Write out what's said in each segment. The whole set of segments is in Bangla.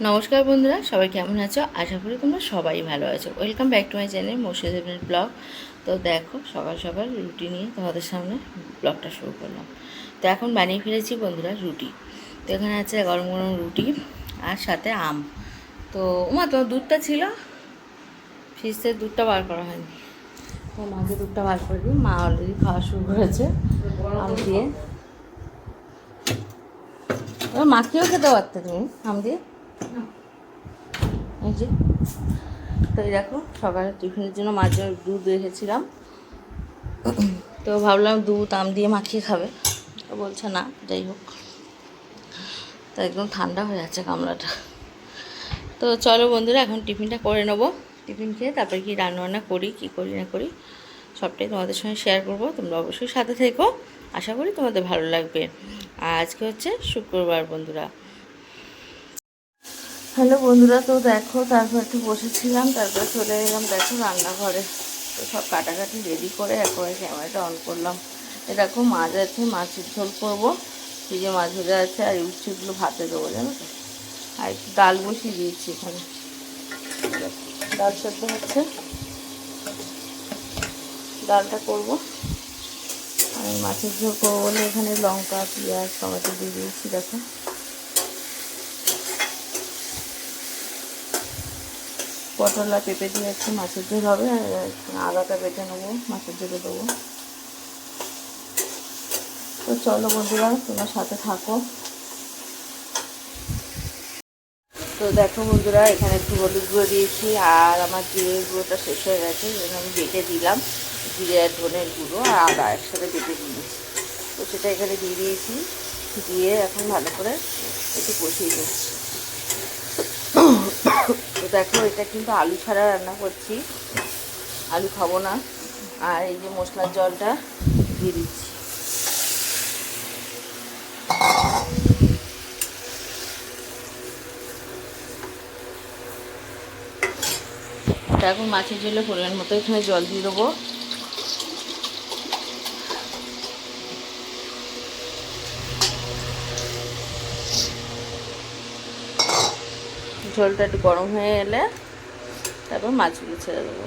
নমস্কার বন্ধুরা, সবাই কেমন আছো? আশা করি তোমরা সবাই ভালো আছো। Welcome back to my channel মুর্শিদাবাদের ব্লগ তো দেখো, সকাল সকাল রুটি নিয়ে তোমাদের সামনে ব্লগটা শুরু করলাম। তো এখন বানিয়ে ফেলেছি বন্ধুরা রুটি। তো এখানে আছে গরম গরম রুটি আর সাথে আম। তো উমা, তোমার দুধটা ছিল? ফ্রিজের দুধটা বার করা হয়নি। তো মাকে দুধটা বার করে দিই। মা অলরেডি খাওয়া শুরু করেছে আম দিয়ে। মাকেও খেতে পারতে তুমি? আম দিয়ে? এই যে। তো এই দেখো সকালে টিফিনের জন্য মাঝে দুধ রেখেছিলাম। তো ভাবলাম দুধ আম দিয়ে মাখিয়ে খাবে। তো বলছে, না, যাই হোক। তো একদম ঠান্ডা হয়ে যাচ্ছে গামলাটা। তো চলো বন্ধুরা, এখন টিফিনটা করে নেব। টিফিন খেয়ে তারপরে কি রান্নাবান্না করি, কি করি, না করি, সবটাই তোমাদের সঙ্গে শেয়ার করব। তোমরা অবশ্যই সাথে থেকো। আশা করি তোমাদের ভালো লাগবে। আজকে হচ্ছে শুক্রবার বন্ধুরা। হ্যালো বন্ধুরা, তো দেখো, তারপর একটু বসেছিলাম, তারপর চলে এলাম, দেখো রান্নাঘরে। তো সব কাটাকাটি রেডি করে একবারে ক্যামেরাটা অন করলাম। এ দেখো, মাছ আছে, মাছের ঝোল করব। ফ্রিজে মাছ ভেজা আছে, আর উচ্ছেগুলো ভাতে দেবো, জানো তো? আর একটু ডাল বসিয়ে দিয়েছি এখানে। ডাল সেদ্ধ হচ্ছে। ডালটা করব। আর মাছের ঝোল করব বলে এখানে লঙ্কা, পেঁয়াজ, টমেটো দিয়ে দিয়েছি, দেখো। পটল আর পেঁপে দিয়ে একটু মাছের ঝোল হবে আদাটা বেটে নেব, মাছের ঝোলে দেবো। তো চলো বন্ধুরা, তোমার সাথে থাকো। তো দেখো বন্ধুরা, এখানে একটু হলুদ গুঁড়ো দিয়েছি, আর আমার জিরে গুঁড়োটা শেষ হয়ে গেছে জন্য আমি বেটে দিলাম জিরে আর ধনের গুঁড়ো আর আদা একসাথে বেটে দিয়েছি তো সেটা এখানে দিয়ে দিয়েছি, দিয়ে এখন ভালো করে একটু কষিয়ে দিচ্ছি তো দেখো, এটা কিন্তু আলু ছাড়া রান্না করছি। আলু খাব না। আর এই যে মশলার জলটা দিয়ে দিচ্ছি। এখন মাছের জলে পরিমাণ মতো এখানে জল দিয়ে দেবো। ঝোলটা একটু গরম হয়ে এলে তারপর মাছগুলো ছেড়ে দেবো।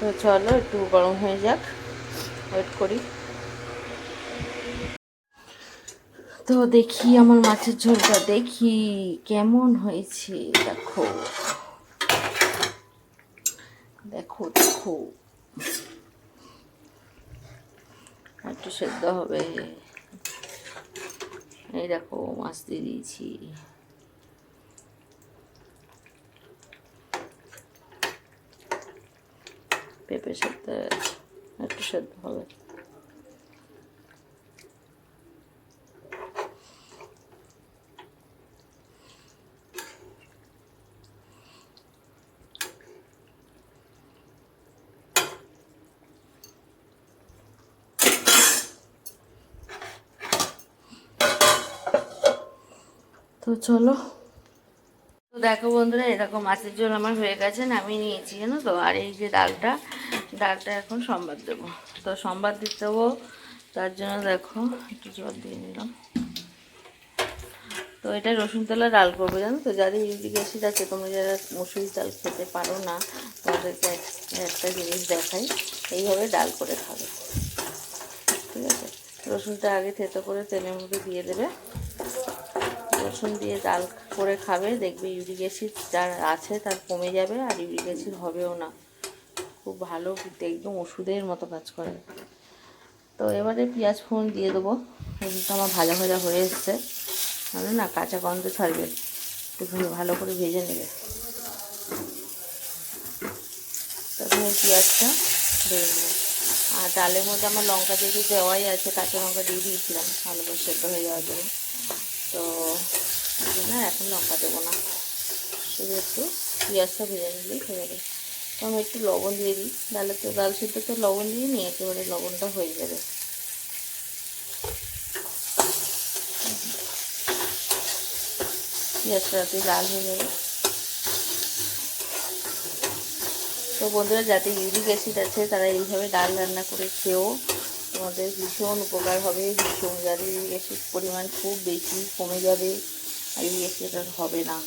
তো চলো, একটু গরম হয়ে যাক। ওয়েট করি। তো দেখি আমার মাছের ঝোলটা, দেখি কেমন হয়েছে। দেখো। দেখো দেখো। একটু সেদ্ধ হবে। এই দেখো, মাছ দিয়ে দিয়েছি। পেঁপে সেদ্ধ একটু সেদ্ধ হবে। তো চলো দেখো বন্ধুরা, এরকম মাছের ঝোল আমার হয়ে গেছে, নামিয়ে নিয়েছি, জানো তো? আর এই যে ডালটা ডালটা এখন সম্বাদ দেবো। তো সম্বাদ দিতে দেবো তার জন্য দেখো, একটু জল দিয়ে নিলাম। তো এটা রসুন তেলা ডাল করব, জানো তো? যাদের ইউরিক অ্যাসিড আছে, তোমরা যারা মসুরি ডাল খেতে পারো না তোমাদেরকে একটা জিনিস দেখাই। এইভাবে ডাল করে খাবে। ঠিক আছে? রসুনটা আগে থেতো করে তেলের মধ্যে দিয়ে দেবে। রসুন দিয়ে ডাল করে খাবে। দেখবে ইউরিক অ্যাসিড যার আছে তার কমে যাবে আর ইউরিক অ্যাসিড হবেও না। খুব ভালো একদম ওষুধের মতো কাজ করে। তো এবারে পেঁয়াজ ফোড়ন দিয়ে দেবো। এগুলো আমার ভাজা ভাজা হয়ে এসছে। তাহলে না, কাঁচা গন্ধ ছাড়বে। একটু ভালো করে ভেজে নেবে। এই পেঁয়াজটা ভেজে নেবে। আর ডালের মধ্যে আমার লঙ্কা যেহেতু দেওয়াই আছে, কাঁচা লঙ্কা দিয়ে দিয়েছিলাম। ভালো করে সেদ্ধ হয়ে যাওয়ার জন্য। তো এই জন্য এখন লঙ্কা দেবো না। শুধু একটু পেঁয়াজটা ভেজে নিলেই হয়ে যাবে। তো আমি একটু লবণ দিয়ে দিই। তাহলে তো ডাল সিদ্ধ তো লবণ দিয়ে নিই একেবারে লবণটা হয়ে যাবে। পেঁয়াজটা রাতে লাল হয়ে যাবে। তো বন্ধুরা, যাতে ইউরিক অ্যাসিড আছে, তারা এইভাবে ডাল রান্না করে খেয়েও তোমাদের ভীষণ উপকার হবে। ভীষণ যাদের অ্যাসিড পরিমাণ খুব বেশি কমে যাবে। ইউরিক অ্যাসিড হবে না।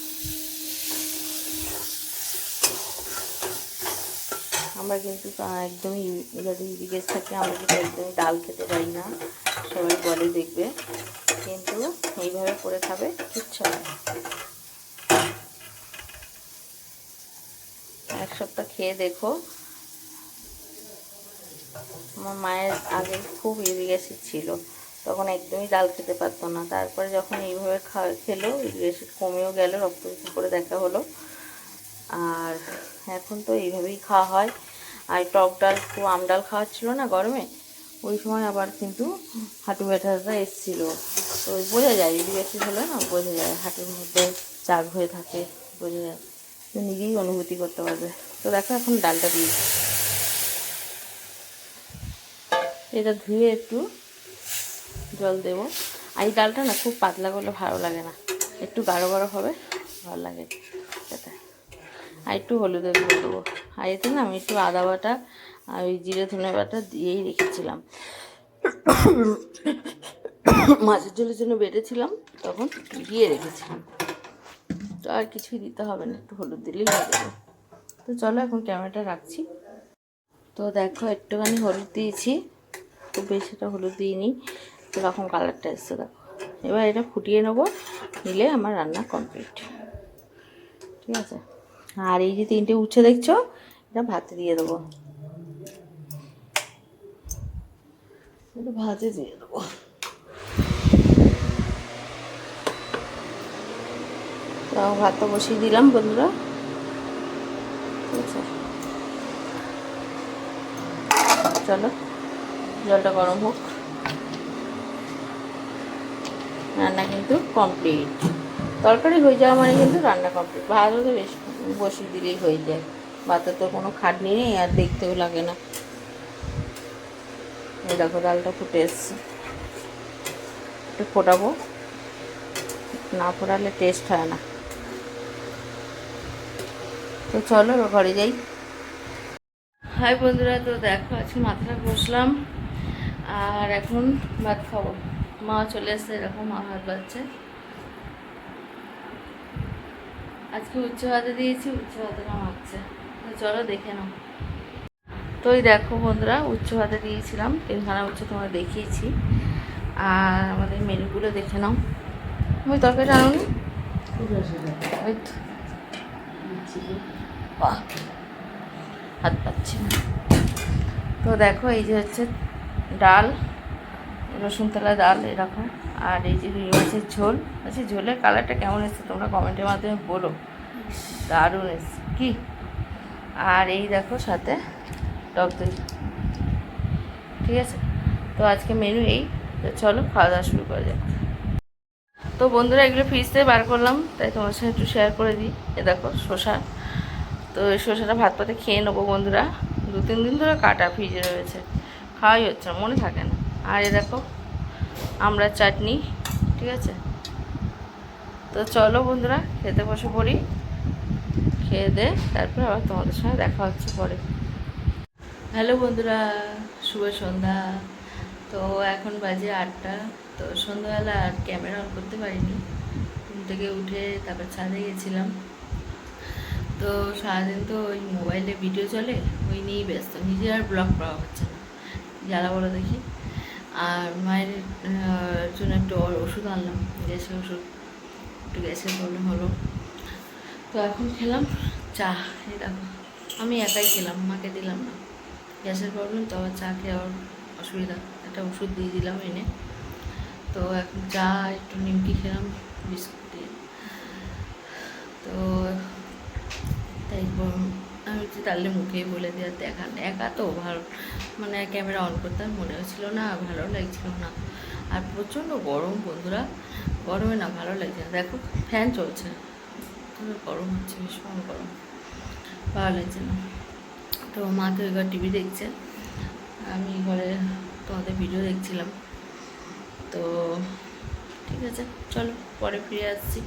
আমরা কিন্তু একদমই ইউ- যাতে ইউরিক থাকে আমরা কিন্তু একদমই ডাল খেতে পারি না। সবাই বলে দেখবে। কিন্তু এইভাবে করে খাবে কিচ্ছু না। এক সপ্তাহ খেয়ে দেখো। আমার মায়ের আগে খুব ইউরিক ছিল। তখন একদমই ডাল খেতে পারতো না। তারপরে যখন এইভাবে খা, খেলো অ্যাসিড কমেও গেল, রক্ত করে দেখা হলো। আর এখন তো এইভাবেই খাওয়া হয়। আর টক ডাল, খুব আম ডাল খাওয়া ছিল না গরমে? ওই সময় আবার কিন্তু হাঁটু ব্যথাটা এসেছিল। তো বোঝা যায় ইউরিক অ্যাসিড হলে না, বোঝা যায়। হাঁটুর মধ্যে চাক হয়ে থাকে, বোঝা যায়। তো নিজেই অনুভূতি করতে পারবে। তো দেখো এখন ডালটা দিয়েছি এটা ধুয়ে একটু জল দেবো। আর এই ডালটা না খুব পাতলা করলে ভালো লাগে না। একটু গাঢ় গাঢ় হবে, ভালো লাগে আর একটু হলুদের গুঁড়ো দেবো। আর এতে না আমি একটু আদা বাটা আর ওই জিরে ধনে বাটা দিয়েই রেখেছিলাম। মাছের ঝোলের জন্য বেটেছিলাম, তখন দিয়ে রেখেছিলাম। তো আর কিছুই দিতে হবে না, একটু হলুদ দিলেই হয়ে যাবে। তো চলো এখন ক্যামেরাটা রাখছি। তো দেখো একটুখানি হলুদ দিয়েছি। খুব বেশিটা হলুদ দিইনি। কীরকম কালারটা এসছে দেখো। এবার এটা ফুটিয়ে নেব, নিলে আমার রান্না কমপ্লিট ঠিক আছে? আর এই যে তিনটে উচ্ছে দেখছ, এটা ভাতে দিয়ে দেবো। একটু ভাতে দিয়ে দেবো। তো ভাতটা বসিয়ে দিলাম বন্ধুরা। ঠিক আছে? চলো, জলটা গরম হোক। রান্না কিন্তু কমপ্লিট তরকারি হয়ে যাওয়া মানে কিন্তু রান্না কমপ্লিট ভাত হতে বেশ বসিয়ে দিলেই হয়ে যায়। ভাতে তো কোনো খাটনি নেই, আর দেখতেও লাগে না। এই দেখো, ডালটা ফুটে এসছে। একটু ফোটাবো। না ফোটালে টেস্ট হয় না। তো চলো ঘরে যাই। হাই বন্ধুরা, তো দেখো, আজকে মাথাটা বসলাম আর এখন ভাত খাব। মা চলে এসছে এরকম মা ভাত আজকে উচ্চ হাতে দিয়েছি, উচ্চ ভাতে নামাচ্ছে তো চলো দেখে নাও। তো এই দেখো বন্ধুরা, উচ্চ হাতে দিয়েছিলাম, তিনখানা উচ্চ তোমরা দেখিয়েছি। আর আমাদের মেনুগুলো দেখে নাও। তুমি তরকারি জানো নি ওই হাত পাচ্ছি না তো দেখো, এই যে হচ্ছে ডাল। রসুন তেলা ডাল এরকম। আর এই যে রুই মাছের ঝোল আচ্ছা ঝোলের কালারটা কেমন এসছে তোমরা কমেন্টের মাধ্যমে বলো। দারুণ এসছে। কি? আর এই দেখো সাথে টক দই। ঠিক আছে? তো আজকে মেনু এই। তো চলো খাওয়া দাওয়া শুরু করা যাক। তো বন্ধুরা, এগুলো ফ্রিজ থেকে বার করলাম, তাই তোমার সাথে একটু শেয়ার করে দিই। এ দেখো শসা। তো এই শসাটা ভাত পাতে খেয়ে নেব বন্ধুরা। দু তিন দিন ধরে কাটা ফ্রিজে রয়েছে। খাওয়াই হচ্ছে না, মনে থাকে না। আর এ দেখো, আমরা চাটনি, ঠিক আছে? তো চলো বন্ধুরা, খেতে বসে পড়ি। খেয়ে দে, তারপর আবার তোমাদের সঙ্গে দেখা হচ্ছে পরে। হ্যালো বন্ধুরা, শুভ সন্ধ্যা। তো এখন বাজে আটটা। তো সন্ধ্যাবেলা আর ক্যামেরা অন করতে পারিনি। ঘুম থেকে উঠে তারপর ছাদে গেছিলাম। তো সারাদিন তো ওই মোবাইলে ভিডিও চলে, ওই নিয়েই ব্যস্ত। নিজের আর ব্লগ করা হচ্ছে না। জ্বালা বলো দেখি। আর মায়ের জন্য একটু ওষুধ আনলাম, গ্যাসের ওষুধ, একটু গ্যাসের প্রবলেম হলো। তো এখন খেলাম চা, এই দেখো। আমি একাই খেলাম, মাকে দিলাম না। গ্যাসের প্রবলেম তো আবার চা খেয়ে অসুবিধা। একটা ওষুধ দিয়ে দিলাম এনে। তো এখন চা, একটু নিমকি খেলাম, বিস্কুট দিয়ে। তো, তাই যে তাহলে মুখে বলে দিয়ে দেখান একা তো ভালো। মানে ক্যামেরা অন করতে মনে হচ্ছিল না, ভালো লাগছিল না। আর প্রচণ্ড গরম বন্ধুরা, গরমে না ভালো লাগছে না। দেখো ফ্যান চলছে। গরম হচ্ছে, ভীষণ গরম। ভালো লাগছে না। তো মা তো এবার টিভি দেখছে। আমি ঘরে তোমাদের ভিডিও দেখছিলাম। তো ঠিক আছে, চলো পরে ফিরে আসছি।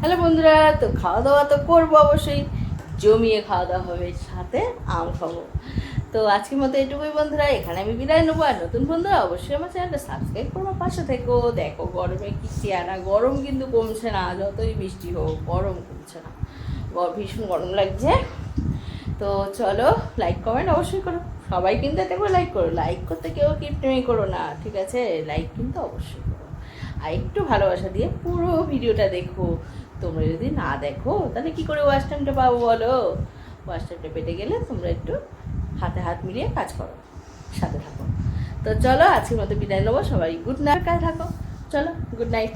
হ্যালো বন্ধুরা, তো খাওয়া দাওয়া তো করব অবশ্যই। জমিয়ে খাওয়া দাওয়া হবে, সাথে আম খাব। তো আজকের মতো এটুকুই বন্ধুরা, এখানে আমি বিদায় নেব। আর নতুন বন্ধুরা, অবশ্যই আমার চ্যানেলটা সাবস্ক্রাইব করব পাশে থেকো। দেখো, গরমে কি চেয়ারা গরম কিন্তু কমছে না, যতই বৃষ্টি হোক, গরম কমছে না। ভীষণ গরম লাগছে। তো চলো লাইক কমেন্ট অবশ্যই করো। সবাই কিন্তু এতে করে লাইক করো। লাইক করতে কেউ কিপটেমি করো না, ঠিক আছে? লাইক কিন্তু অবশ্যই করো। আর একটু ভালোবাসা দিয়ে পুরো ভিডিওটা দেখো। তোমরা যদি না দেখো, তাহলে কি করে ওয়াশরুমটা পাবো বলো? ওয়াশরুমটা টাইমটা পেতে গেলে তোমরা একটু হাতে হাত মিলিয়ে কাজ করো, সাথে থাকো। তো চলো, আজকের মতো বিদায় নেব, সবাই গুড নাইট কাজ থাকো। চলো গুড নাইট